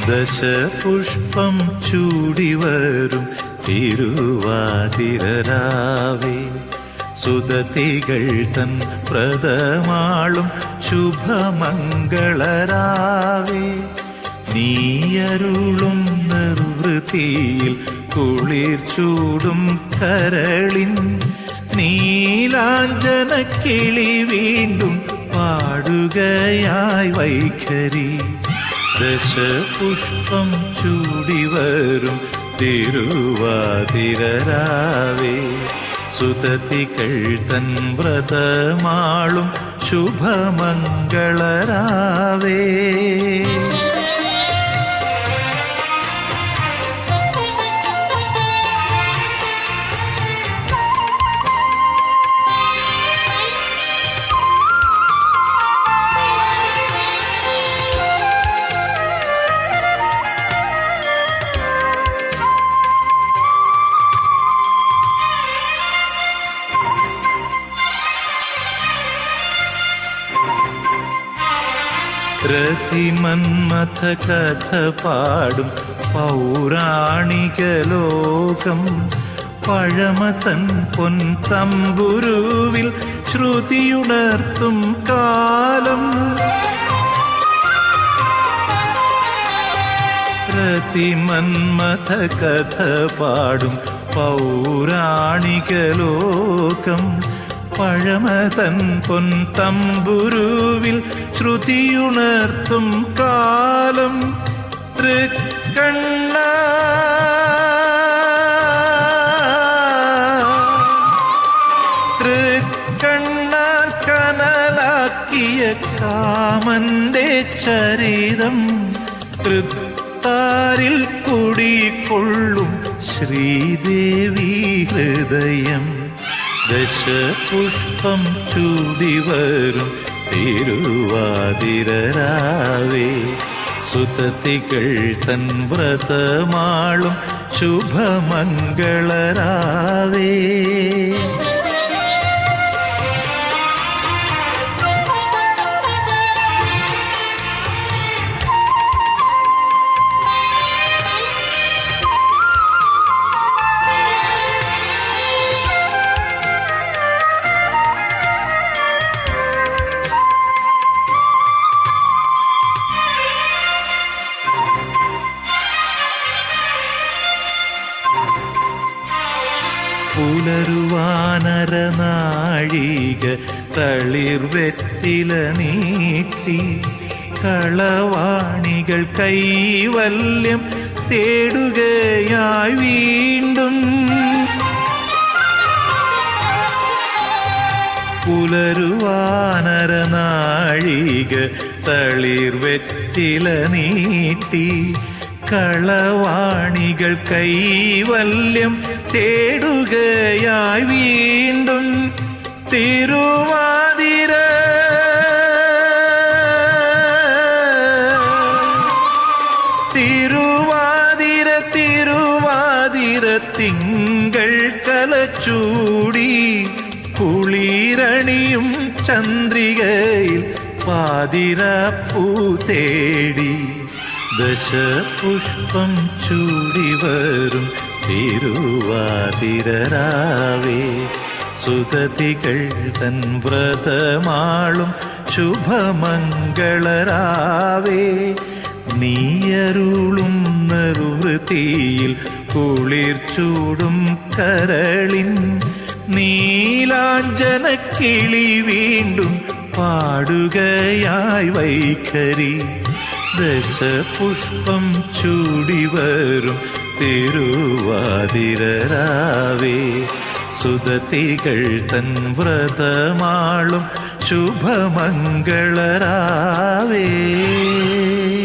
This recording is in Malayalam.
ദശപുഷ്പം ചൂടിവരും തിരുവാതിരരാവേ. സുതതികൾ തൻ പ്രദമാളും ശുഭമംഗളരാവേ. നീയരുളും നിർവൃത്തിയിൽ കുളിർ ചൂടും കരളിൻ. നീലാഞ്ജന കിളി വീണ്ടും പാടുകയായി വൈഖരി. ദശപുഷ്പം ചൂടിവരും തിരുവാതിരരാവേ. സുതതികൾ തൻ വ്രതമാളും ശുഭമംഗളരാവേ. രതിമന്മഥ കഥ പാടും പൗരാണിക ലോകം പഴമതൻ പൊൻ തമ്പുരുവിൽ ശ്രുതിയുണർത്തും കാലം. പ്രതിമന്മഥ കഥ പാടും പൗരാണിക ലോകം പഴമതൻ പൊൻ തമ്പുരുവിൽ ശ്രുതിയുണർത്തും കാലം തൃക്കണ്ണ. തൃക്കണ്ണാൽ കാമന്റെ ചരിതം തൃത്താരിൽ കുടികൊള്ളും ശ്രീദേവി ഹൃദയം. ദശപുഷ്പം ചൂടിവരും തിരുവാതിരരാവേ. സുതത്തികൾ തൻ വ്രതമാളും ശുഭമംഗളരാവേ. പുലരുവാനര തളിർ തളിർവെറ്റില നീട്ടി കളവാണികൾ കൈവല്യം തേടുകയായി വീണ്ടും പുലരുവാനരനാഴിക തളിർ തളിർവെറ്റില നീട്ടി കളവാണികൾ കൈവല്യം തേടുകയായി വീണ്ടും തിരുവാതിര തിരുവാതിര തിരുവാതിര തിങ്കൾ കലച്ചൂടി കുളിരണിയും ചന്ദ്രികയിൽ പാതിരപ്പൂ തേടി ദശപുഷ്പം ചൂടിവരും തിരുവാതിരരാവേ. സുതതികൾ തൻ വ്രതമാളും ശുഭമംഗളരാവേ. നീയരുളും നിർവൃത്തിയിൽ കുളിർ ചൂടും കരളിൻ നീലാഞ്ജന കിളി വീണ്ടും പാടുകയായി വൈഖരി. ദശപുഷ്പം ചൂടിവരും തിരുവാതിരരാവേ. സുതതികൾ തൻ വ്രതമാളും ശുഭമംഗളരാവേ.